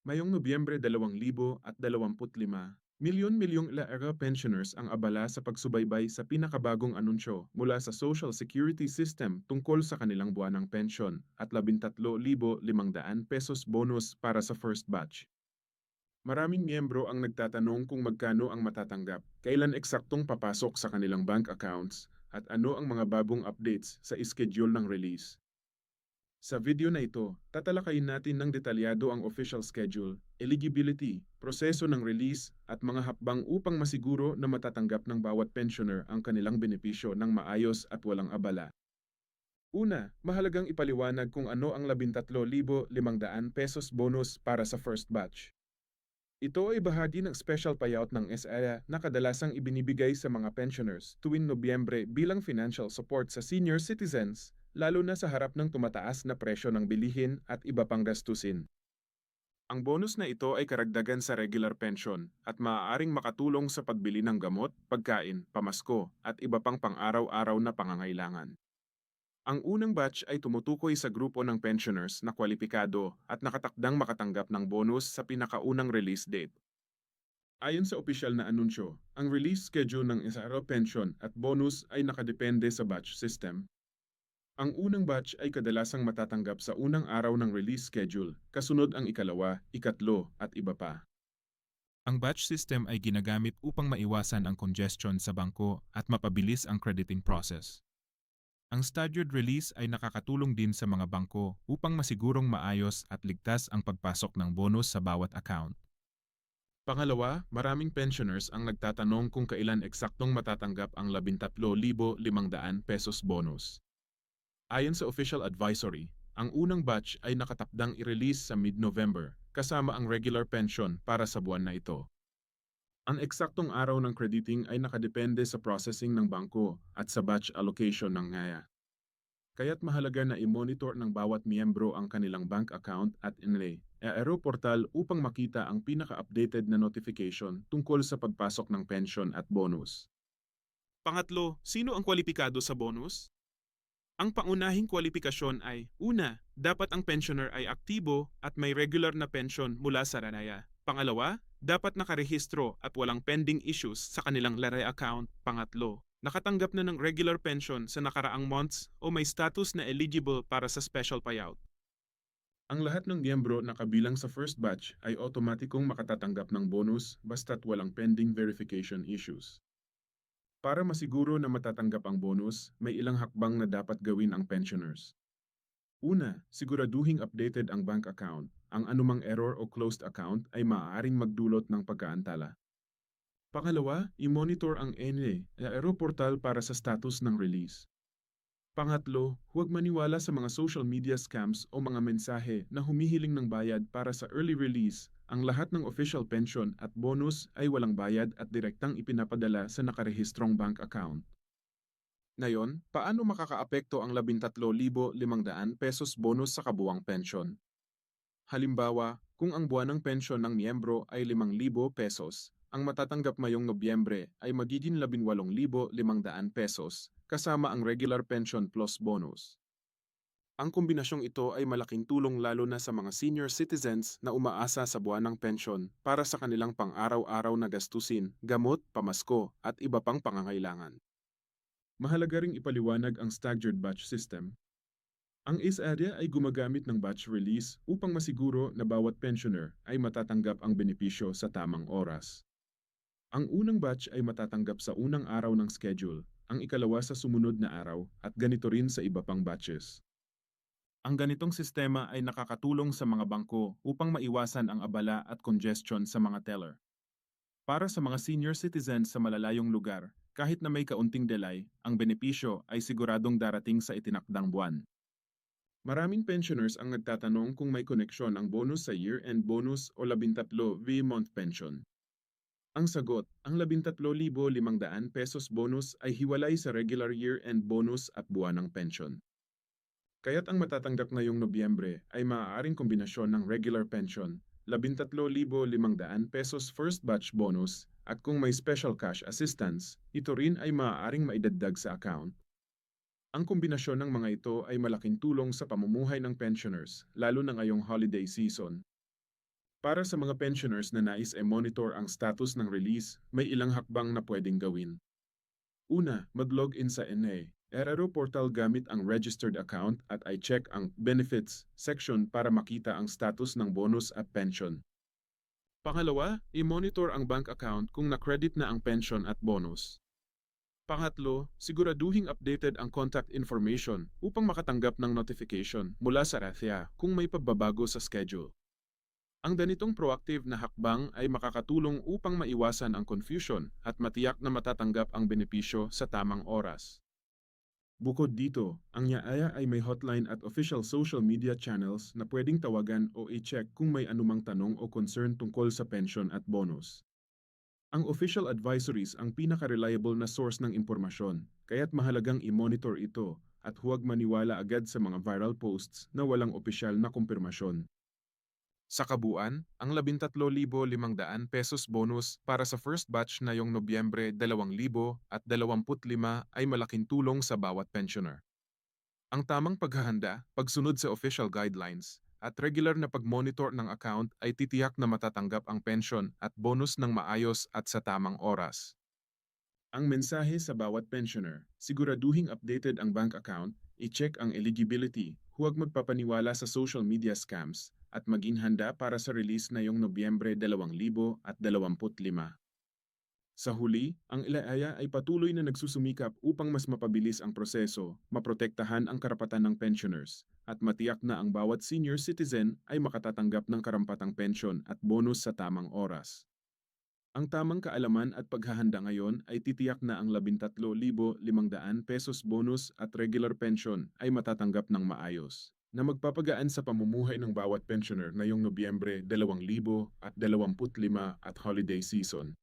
Mayong Nobyembre 2025, milyon-milyong LAERA pensioners ang abala sa pagsubaybay sa pinakabagong anunsyo mula sa Social Security System tungkol sa kanilang buwanang pensyon at 13,500 pesos bonus para sa first batch. Maraming miyembro ang nagtatanong kung magkano ang matatanggap, kailan eksaktong papasok sa kanilang bank accounts, at ano ang mga bagong updates sa schedule ng release. Sa video na ito, tatalakayin natin ng detalyado ang official schedule, eligibility, proseso ng release, at mga hakbang upang masiguro na matatanggap ng bawat pensioner ang kanilang benepisyo ng maayos at walang abala. Una, mahalagang ipaliwanag kung ano ang 13,500 pesos bonus para sa first batch. Ito ay bahagi ng special payout ng SAA na kadalasang ibinibigay sa mga pensioners tuwing Nobyembre bilang financial support sa senior citizens, lalo na sa harap ng tumataas na presyo ng bilihin at iba pang gastusin. Ang bonus na ito ay karagdagan sa regular pension at maaaring makatulong sa pagbili ng gamot, pagkain, pamasko at iba pang pang-araw-araw na pangangailangan. Ang unang batch ay tumutukoy sa grupo ng pensioners na kwalipikado at nakatakdang makatanggap ng bonus sa pinakaunang release date. Ayon sa opisyal na anunsyo, ang release schedule ng SRO pension at bonus ay nakadepende sa batch system. Ang unang batch ay kadalasang matatanggap sa unang araw ng release schedule, kasunod ang ikalawa, ikatlo at iba pa. Ang batch system ay ginagamit upang maiwasan ang congestion sa bangko at mapabilis ang crediting process. Ang staggered release ay nakakatulong din sa mga bangko upang masigurong maayos at ligtas ang pagpasok ng bonus sa bawat account. Pangalawa, maraming pensioners ang nagtatanong kung kailan eksaktong matatanggap ang 13,500 pesos bonus. Ayon sa official advisory, ang unang batch ay nakatakdang i-release sa mid-November kasama ang regular pension para sa buwan na ito. Ang eksaktong araw ng crediting ay nakadepende sa processing ng bangko at sa batch allocation ng ngaya. Kaya't mahalaga na i-monitor ng bawat miyembro ang kanilang bank account at inlay Aero portal upang makita ang pinaka-updated na notification tungkol sa pagpasok ng pension at bonus. Pangatlo, sino ang kwalipikado sa bonus? Ang pangunahing kwalifikasyon ay, una, dapat ang pensioner ay aktibo at may regular na pension mula sa Ranaya. Pangalawa, dapat nakarehistro at walang pending issues sa kanilang Laray account. Pangatlo, nakatanggap na ng regular pension sa nakaraang months o may status na eligible para sa special payout. Ang lahat ng miyembro na kabilang sa first batch ay otomatikong makatatanggap ng bonus basta't walang pending verification issues. Para masiguro na matatanggap ang bonus, may ilang hakbang na dapat gawin ang pensioners. Una, siguraduhing updated ang bank account. Ang anumang error o closed account ay maaaring magdulot ng pagkaantala. Pangalawa, i-monitor ang ENE, Aero Portal para sa status ng release. Pangatlo, huwag maniwala sa mga social media scams o mga mensahe na humihiling ng bayad para sa early release. Ang lahat ng official pension at bonus ay walang bayad at direktang ipinapadala sa nakarehistrong bank account. Ngayon, paano makakaapekto ang 13,500 pesos bonus sa kabuwang pensyon? Halimbawa, kung ang buwanang pensyon ng miyembro ay 5,000 pesos, ang matatanggap mayong Nobyembre ay magiging 18,500 pesos kasama ang regular pension plus bonus. Ang kombinasyong ito ay malaking tulong lalo na sa mga senior citizens na umaasa sa buwanang pensyon para sa kanilang pang-araw-araw na gastusin, gamot, pamasko at iba pang pangangailangan. Mahalaga ring ipaliwanag ang staggered batch system. Ang ACE area ay gumagamit ng batch release upang masiguro na bawat pensioner ay matatanggap ang benepisyo sa tamang oras. Ang unang batch ay matatanggap sa unang araw ng schedule, ang ikalawa sa sumunod na araw at ganito rin sa iba pang batches. Ang ganitong sistema ay nakakatulong sa mga bangko upang maiwasan ang abala at congestion sa mga teller. Para sa mga senior citizens sa malalayong lugar, kahit na may kaunting delay, ang benepisyo ay siguradong darating sa itinakdang buwan. Maraming pensioners ang nagtatanong kung may koneksyon ang bonus sa year-end bonus o 13 V-month pension. Ang sagot, ang 13,500 pesos bonus ay hiwalay sa regular year-end bonus at buwan ng pension. Kaya't ang matatanggap ngayong Nobyembre ay maaaring kombinasyon ng regular pension, 13,500 pesos first batch bonus at kung may special cash assistance, ito rin ay maaaring maidagdag sa account. Ang kombinasyon ng mga ito ay malaking tulong sa pamumuhay ng pensioners, lalo na ngayong holiday season. Para sa mga pensioners na nais e-monitor ang status ng release, may ilang hakbang na pwedeng gawin. Una, mag-login sa NA. Eraro portal gamit ang registered account at i-check ang benefits section para makita ang status ng bonus at pension. Pangalawa, i-monitor ang bank account kung na-credit na ang pension at bonus. Pangatlo, siguraduhing updated ang contact information upang makatanggap ng notification mula sa Rathia kung may pagbabago sa schedule. Ang ganitong proactive na hakbang ay makakatulong upang maiwasan ang confusion at matiyak na matatanggap ang benepisyo sa tamang oras. Bukod dito, ang Yaaya ay may hotline at official social media channels na pwedeng tawagan o i-check kung may anumang tanong o concern tungkol sa pension at bonus. Ang official advisories ang pinaka-reliable na source ng impormasyon, kaya't mahalagang i-monitor ito at huwag maniwala agad sa mga viral posts na walang opisyal na kumpirmasyon. Sa kabuuan, ang 13,500 pesos bonus para sa first batch na yung Nobyembre 2025 ay malaking tulong sa bawat pensioner. Ang tamang paghahanda, pagsunod sa official guidelines, at regular na pag-monitor ng account ay titiyak na matatanggap ang pension at bonus ng maayos at sa tamang oras. Ang mensahe sa bawat pensioner, siguraduhing updated ang bank account, i-check ang eligibility, huwag magpapaniwala sa social media scams, at maging handa para sa release na yung Nobyembre 2025. Sa huli, ang Ilaaya ay patuloy na nagsusumikap upang mas mapabilis ang proseso, maprotektahan ang karapatan ng pensioners, at matiyak na ang bawat senior citizen ay makatatanggap ng karampatang pensyon at bonus sa tamang oras. Ang tamang kaalaman at paghahanda ngayon ay titiyak na ang 13,500 pesos bonus at regular pension ay matatanggap ng maayos na magpapagaan sa pamumuhay ng bawat pensioner ngayong Nobyembre 2025 at holiday season.